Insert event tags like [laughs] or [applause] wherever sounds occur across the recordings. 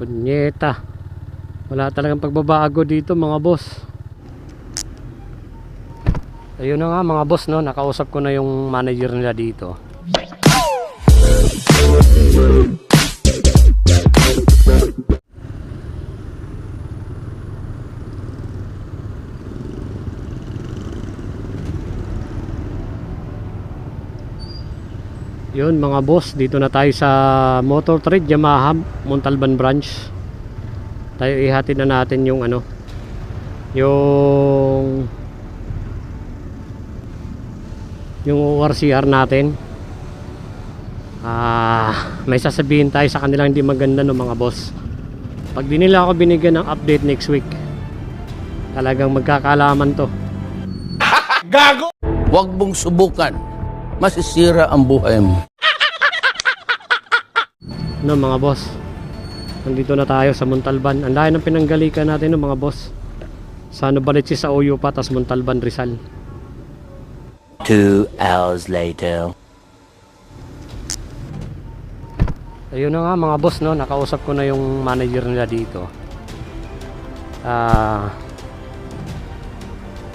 Punyeta. Wala talagang pagbabago dito mga boss. Ayun na nga mga boss no, nakausap ko na yung manager nila dito. Yun mga boss, dito na tayo sa Motor Trade Yamaha Montalban branch. Tayo ihatid na natin yung ano, yung yung ORCR natin. Ah, may sasabihin tayo sa kanilang hindi maganda no mga boss. Pag di nila ako binigyan ng update next week, talagang magkakalaman to. Huwag mong subukan. Masisira ang buhay mo. No mga boss. Nandito na tayo sa Montalban. Ang layo ng pinanggalikan natin no mga boss. Sa Novaliches sa Oyo pa, tas Montalban Rizal. Two hours later. Ayun na nga mga boss no, nakausap ko na yung manager nila dito. Ah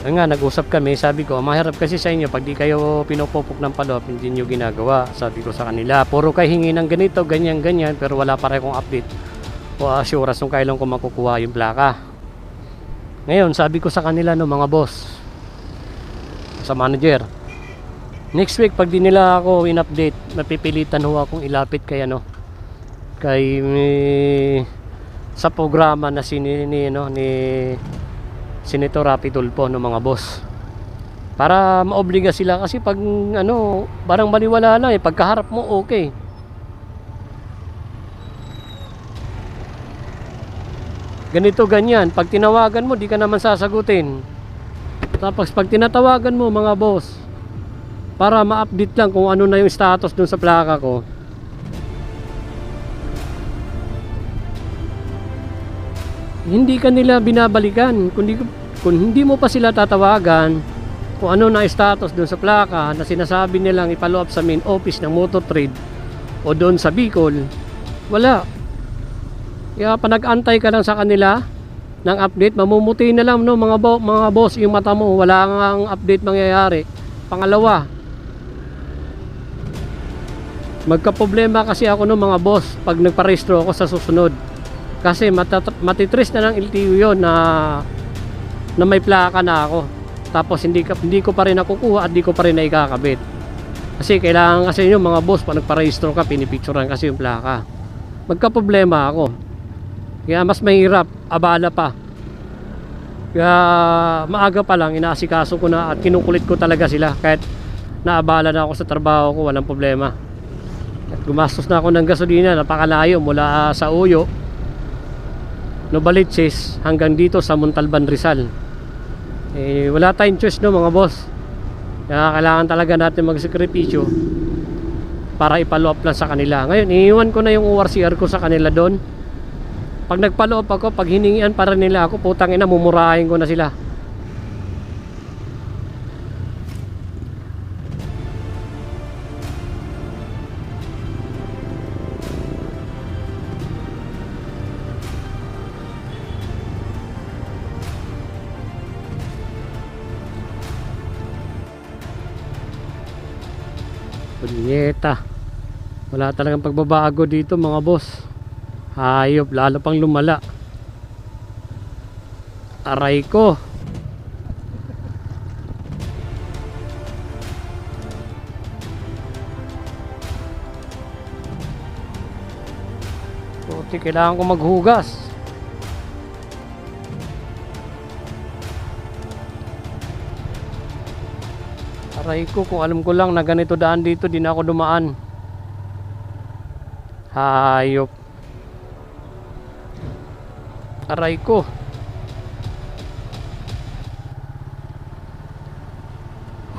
Ayun nga, nag-usap kami, sabi ko, mahirap kasi sa inyo pag di kayo pinupupok ng palop, hindi nyo ginagawa. Sabi ko sa kanila, puro kayo hingi ng ganito, ganyan, ganyan, pero wala pa akong update o assurance kung kailan ko makukuha yung plaka. Ngayon, sabi ko sa kanila no mga boss, sa manager, next week pag di nila ako in-update, mapipilitan ho akong ilapit kay ano, kay eh, sa programa na sini ni no ni Senator Rapi Tulfo no mga boss. Para maobliga sila kasi pag ano parang baliwala lang eh. Pagkaharap mo okay. Ganito ganyan. Pag tinawagan mo di ka naman sasagutin. Tapos pag tinatawagan mo mga boss para ma-update lang kung ano na yung status dun sa plaka ko hindi ka nila binabalikan kung hindi, kung hindi mo pa sila tatawagan kung ano na status doon sa plaka na sinasabi nilang ipalo up sa main office ng motor trade o doon sa Bicol. Wala. Kaya pa nag-antay ka lang sa kanila ng update mamumuti na lang no mga bo- mga boss yung mata mo. Wala kang update mangyayari. Pangalawa magka-problema kasi ako no mga boss pag nagparehistro ako sa susunod kasi matitres na ng LTO yon na na may plaka na ako. Tapos hindi hindi ko pa rin nakukuha at hindi ko pa rin naikakabit. Kasi kailangan kasi yung mga boss pag nagparehistro ka pinipicturean kasi yung plaka. Magka-problema ako. Kaya mas mahirap, abala pa. Kaya maaga pa lang inaasikaso ko na at kinukulit ko talaga sila kahit naabala na ako sa trabaho ko, walang problema. At gumastos na ako ng gasolina, napakalayo mula sa Uyo Novaliches hanggang dito sa Montalban Rizal. Eh, wala tayong choice no mga boss. Kaya kailangan talaga natin magsakripisyo para ipalo up lang sa kanila. Ngayon, iniwan ko na yung ORCR ko sa kanila doon. Pag nagpalo up ako, pag hiningian para nila ako, putang ina, mumurahin ko na sila. Punyeta. Wala talagang pagbabago dito mga boss. Hayop, lalo pang lumala. Aray ko. Puti, kailangan ko maghugas. Aray ko, kung alam ko lang na ganito daan dito, di na ako dumaan. Hayop. Aray ko.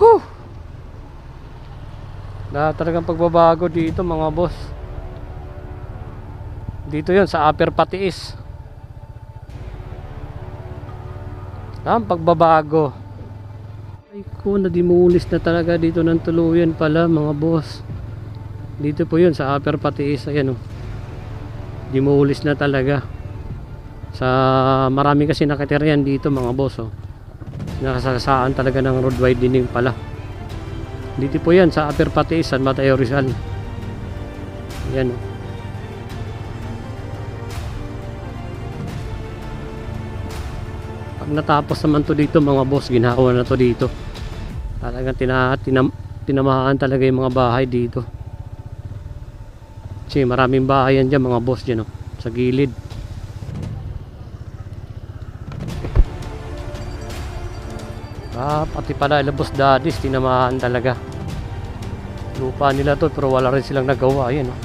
Huh. Wala talagang pagbabago dito mga boss. Dito yon sa upper patiis. Ang pagbabago. Ay ko, nadimulis na talaga dito ng tuluyan pala mga boss. Dito po yun sa upper patiis. Ayan o. Dimulis na talaga. Sa marami kasi nakatira yan dito mga boss. Oh. Nakasasaan talaga ng road widening pala. Dito po yan sa Upper Patiis, San Mateo Rizal. Yan oh. Pag natapos naman to dito mga boss, ginhawa na to dito. Talagang tina, tinam, tinamahaan talaga yung mga bahay dito. Kasi maraming bahay yan dyan mga boss dyan oh, sa gilid. Ah, pati pala labos dadis, tinamahan talaga. Lupa nila to pero wala rin silang nagawa. Ayan oh.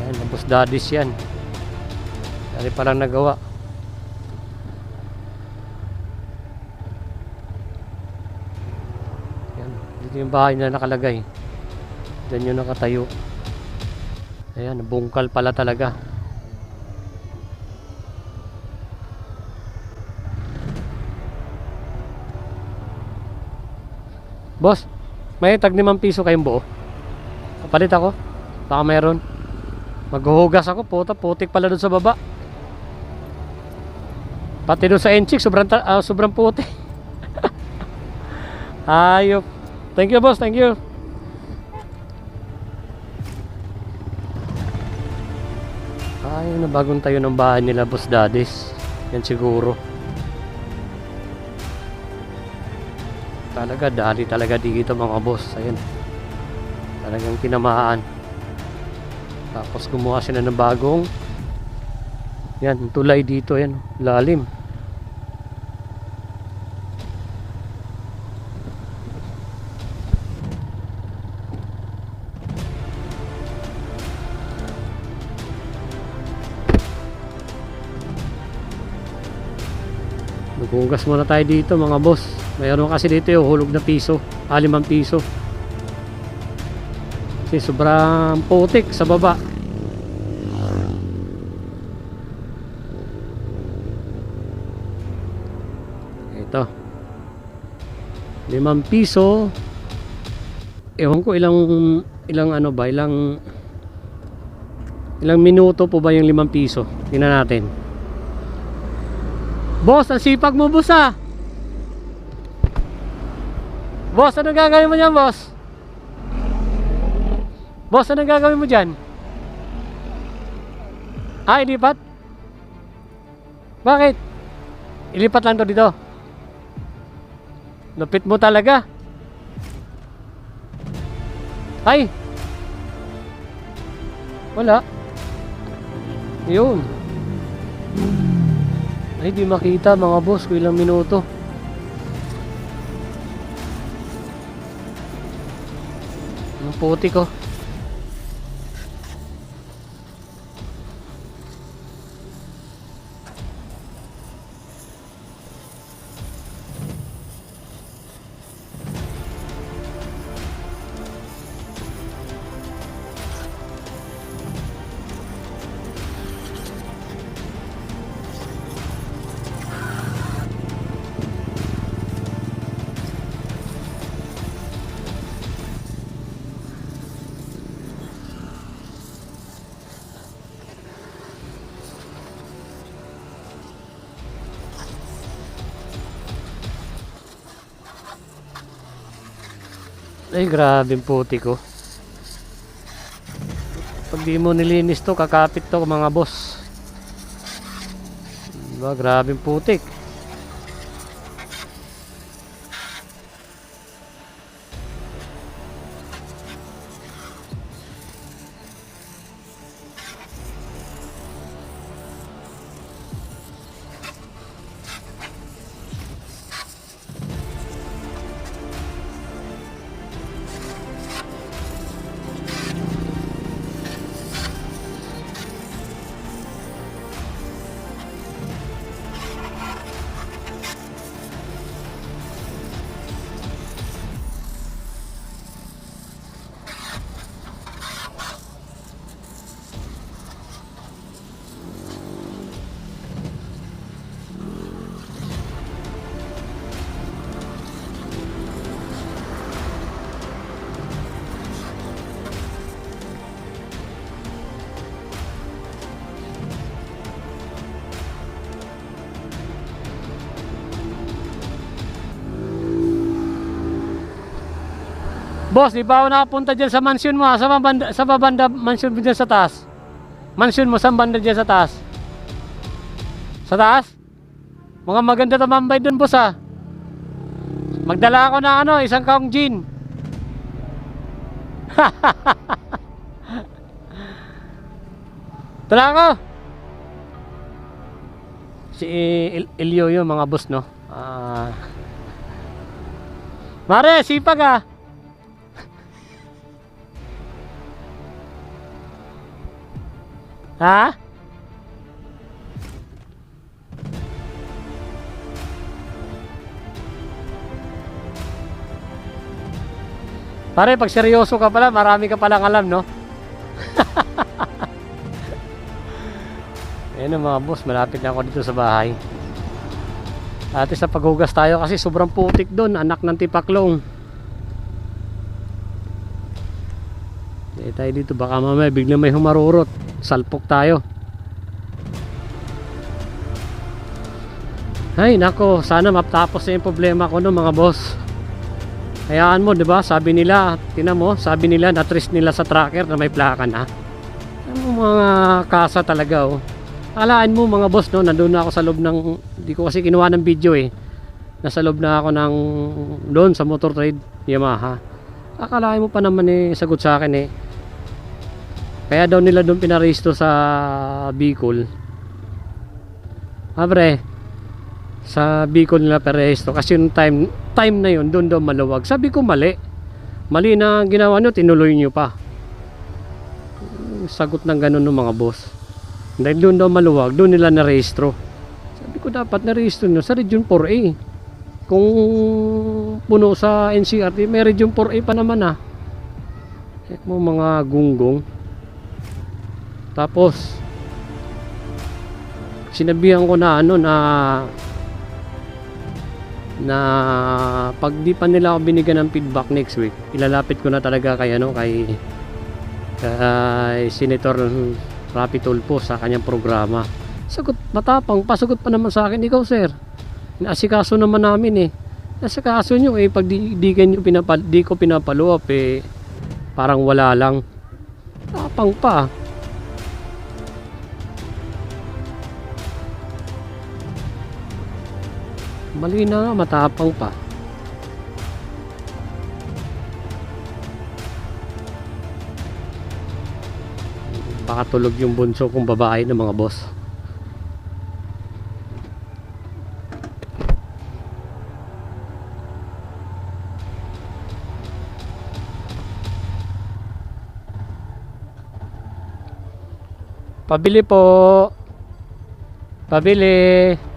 Yan, labos dadis yan. Dari pa lang nagawa. Yan, dito yung bahay na nakalagay. Diyan yung nakatayo. Ayan, bungkal pala talaga. Boss, may tag 5 piso kayong buo. Kapalit ako. Baka mayroon. Maghuhugas ako, puta, putik pala doon sa baba. Pati doon sa enchik, sobrang, ah, sobrang puti. [laughs] Ayop. Thank you, boss. Thank you. Ay, na bagong tayo ng bahay nila, boss daddies. Yan siguro. Talaga, dali talaga dito mga boss. Ayun. Talagang tinamaan. Tapos gumawa sila ng bagong yan, tulay dito yan, lalim. Maghugas muna tayo dito mga boss. Mayroon kasi dito yung hulog na piso, ah, limang piso. Kasi sobrang putik sa baba. Ito. Limang piso. Ewan ko ilang ilang ano ba, ilang ilang minuto po ba yung limang piso? Tingnan natin. Boss, ang sipag mo boss ah. Boss, ano gagawin mo niyan, boss? Boss, ano gagawin mo dyan? Ah, ilipat? Bakit? Ilipat lang to dito. Lupit mo talaga. Ay! Wala. Yun. Ay, di makita mga boss kung ilang minuto. Ang puti ko. Ay, grabe ang puti ko. Pag di mo nilinis to, kakapit to mga boss. Diba, grabe ang putik. Boss, di ba ako nakapunta dyan sa mansion mo? Sa babanda, sa babanda mansion mo dyan sa taas? Mansion mo, saan banda dyan sa taas? Sa taas? Mga maganda tamambay dun boss ha. Magdala ako ng ano, isang kaong gin. [laughs] Tara ako! Si Il- Ilyo yung mga boss no. Ah. Mare, sipag ah. Ha? Pare, pag seryoso ka pala, marami ka palang alam, no? [laughs] Ayan ang mga boss, malapit na ako dito sa bahay. Ate sa paghugas tayo kasi sobrang putik doon, anak ng tipaklong. Eh tayo dito, baka mamaya bigla may humarurot. Salpok tayo. Ay, nako, sana matapos na yung problema ko no mga boss. Hayaan mo, 'di ba? Sabi nila, tinan mo, sabi nila na-trace nila sa tracker na may plaka na. Ano mga kasa talaga oh. Alaan mo mga boss no, nandun na ako sa loob ng hindi ko kasi kinuha ng video eh. Nasa loob na ako ng doon sa motor trade Yamaha. Akalain mo pa naman eh sagot sa akin eh. Kaya daw nila doon pinaresto sa Bicol. Abre, sa Bicol nila paresto kasi yung time time na yun doon daw maluwag. Sabi ko mali. Mali na ginawa nyo tinuloy nyo pa. Sagot ng ganun ng mga boss. Dahil doon daw maluwag doon nila narehistro sabi ko dapat narehistro nyo sa Region 4A kung puno sa NCRT may Region 4A pa naman ah. Heck mo mga gunggong tapos sinabihan ko na ano na na pag di pa nila ako binigyan ng feedback next week ilalapit ko na talaga kay ano kay kay Senator Rapi Tulfo sa kanyang programa. Sagot matapang pasagot pa naman sa akin ikaw sir inaasikaso naman namin eh. Nasikaso nyo eh pag di, di, kanyo pinapal, di ko pinapaluap eh parang wala lang. Tapang pa Mali na nga, matapang pa. Baka tulog yung bunso kong babae ng mga boss. Pabili po. Pabili.